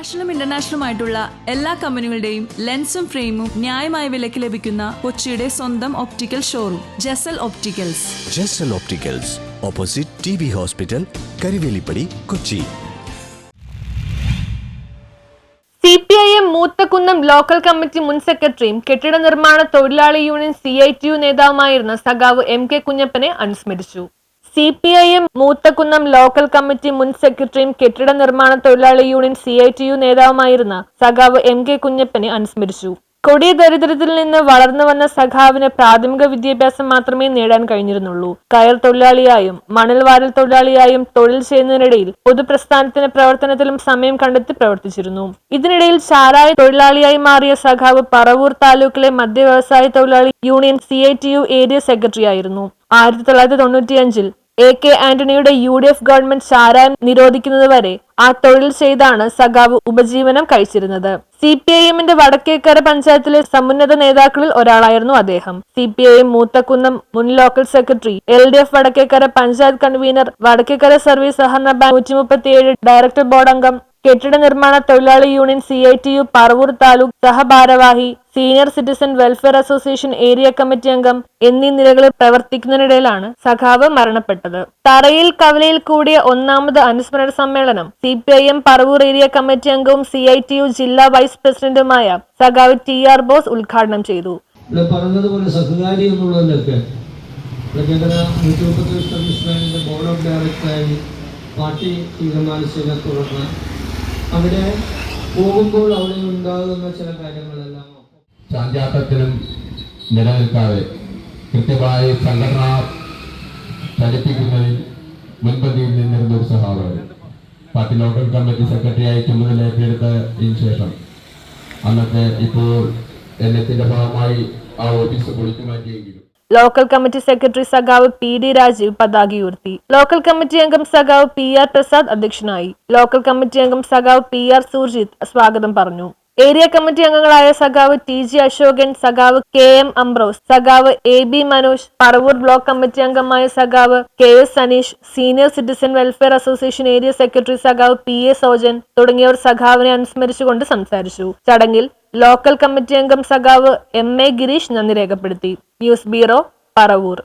നാഷണലും ഇന്റർനാഷണലും ആയിട്ടുള്ള എല്ലാ കമ്പനികളുടെയും ലെൻസും ഫ്രെയിമും ന്യായമായ വിലയ്ക്ക് ലഭിക്കുന്ന കൊച്ചിയുടെ സ്വന്തം optical showroom Jasal opticals Jasal opticals opposite T B hospital Karivelippadi Kochi C P I M Moothakunnam local committee മുൻ സെക്രട്ടറിയും കെട്ടിട നിർമ്മാണ തൊഴിലാളി union C I T U നേതാവുമായിരുന്ന സഖാവ് എം കെ കുഞ്ഞപ്പനെ അനുസ്മരിച്ചു. C P I M Moothakunnam local committee മുൻ സെക്രട്ടറിയും കെട്ടിട നിർമ്മാണ തൊഴിലാളി union C I T U നേതാവുമായിരുന്ന സഖാവ് എം കെ കുഞ്ഞപ്പനെ അനുസ്മരിച്ചു. കൊടിയ ദരിദ്രത്തിൽ നിന്ന് വളർന്നു വന്ന സഖാവിന് പ്രാഥമിക വിദ്യാഭ്യാസം മാത്രമേ നേടാൻ കഴിഞ്ഞിരുന്നുള്ളൂ. കയർ തൊഴിലാളിയായും മണൽ വാരൽ തൊഴിലാളിയായും തൊഴിൽ ചെയ്യുന്നതിനിടയിൽ പൊതുപ്രസ്ഥാനത്തിന് പ്രവർത്തനത്തിലും സമയം കണ്ടെത്തി പ്രവർത്തിച്ചിരുന്നു. ഇതിനിടയിൽ ചാരായ തൊഴിലാളിയായി മാറിയ സഖാവ് പറവൂർ താലൂക്കിലെ മദ്യ വ്യവസായ തൊഴിലാളി യൂണിയൻ സി ഏരിയ സെക്രട്ടറി ആയിരുന്നു ആയിരത്തി തൊള്ളായിരത്തി തൊണ്ണൂറ്റിയഞ്ചിൽ എ കെ ആന്റണിയുടെ യു ഡി എഫ് ഗവൺമെന്റ് ചാരായം നിരോധിക്കുന്നതുവരെ ആ തൊഴിൽ ചെയ്താണ് സഖാവ് ഉപജീവനം കഴിച്ചിരുന്നത്. സി പി ഐ എമ്മിന്റെ വടക്കേക്കര പഞ്ചായത്തിലെ സമുന്നത നേതാക്കളിൽ ഒരാളായിരുന്നു അദ്ദേഹം. C P I M Moothakunnam മുൻ local secretary L D F Vadakkekara panchayat convener Vadakkekara service സഹകരണ ബാങ്ക് നൂറ്റി ഡയറക്ടർ ബോർഡ് അംഗം കെട്ടിട നിർമ്മാണ തൊഴിലാളി union C I T U Paravur taluk സഹഭാരവാഹി senior citizen welfare association area committee അംഗം എന്നീ നിലകളിൽ പ്രവർത്തിക്കുന്നതിനിടയിലാണ് സഖാവ് മരണപ്പെട്ടത്. തറയിൽ കവലയിൽ കൂടിയ ഒന്നാമത് അനുസ്മരണ സമ്മേളനം C P I M Paravur area committee അംഗവും സി ഐ ടി യു ജില്ലാ വൈസ് പ്രസിഡന്റുമായ സഖാവ് ടി ആർ ബോസ് ഉദ്ഘാടനം ചെയ്തു. പാർട്ടി തീരുമാനിച്ചതിനെ തുടർന്ന് അവിടെ പോകുമ്പോൾ അവിടെ ഉണ്ടാകുന്ന ചില കാര്യങ്ങളെല്ലാം ചാഞ്ചാട്ടത്തിനും നിലനിൽക്കാതെ കൃത്യമായി സംഘടന ചലിപ്പിക്കുന്നതിൽ മുൻപന്തിയിൽ നിന്നിരുന്ന ഒരു സഹാബാണ് പാർട്ടി ലോക്കൽ കമ്മിറ്റി സെക്രട്ടറിയായി ചുമതല ഏറ്റെടുത്തതിന് ശേഷം അന്നത്തെ ഇപ്പോൾ എണ്ണത്തിന്റെ ഭാഗമായി ആ ഓഫീസ് പൊളിച്ചു മാറ്റിയെങ്കിലും ലോക്കൽ കമ്മിറ്റി സെക്രട്ടറി സഖാവ് പി ഡി രാജീവ് പതാക ഉയർത്തി. ലോക്കൽ കമ്മിറ്റി അംഗം സഖാവ് പി ആർ പ്രസാദ് അധ്യക്ഷനായി. ലോക്കൽ കമ്മിറ്റി അംഗം സഖാവ് പി ആർ സുർജിത്ത് സ്വാഗതം പറഞ്ഞു. ഏരിയ കമ്മിറ്റി അംഗങ്ങളായ സഖാവ് ടി ജി അശോകൻ സഖാവ് കെ എം അംബ്രോസ് സഖാവ് A B Manoj Paravur block committee അംഗമായ സഖാവ് K S Saneesh senior citizen welfare association area secretary സഖാവ് പി എ സോജൻ തുടങ്ങിയവർ സഖാവിനെ അനുസ്മരിച്ചുകൊണ്ട് സംസാരിച്ചു. ചടങ്ങിൽ ലോക്കൽ കമ്മിറ്റി അംഗം സഖാവ് എം എ ഗിരീഷ് നന്ദി രേഖപ്പെടുത്തി. News bureau Paravur.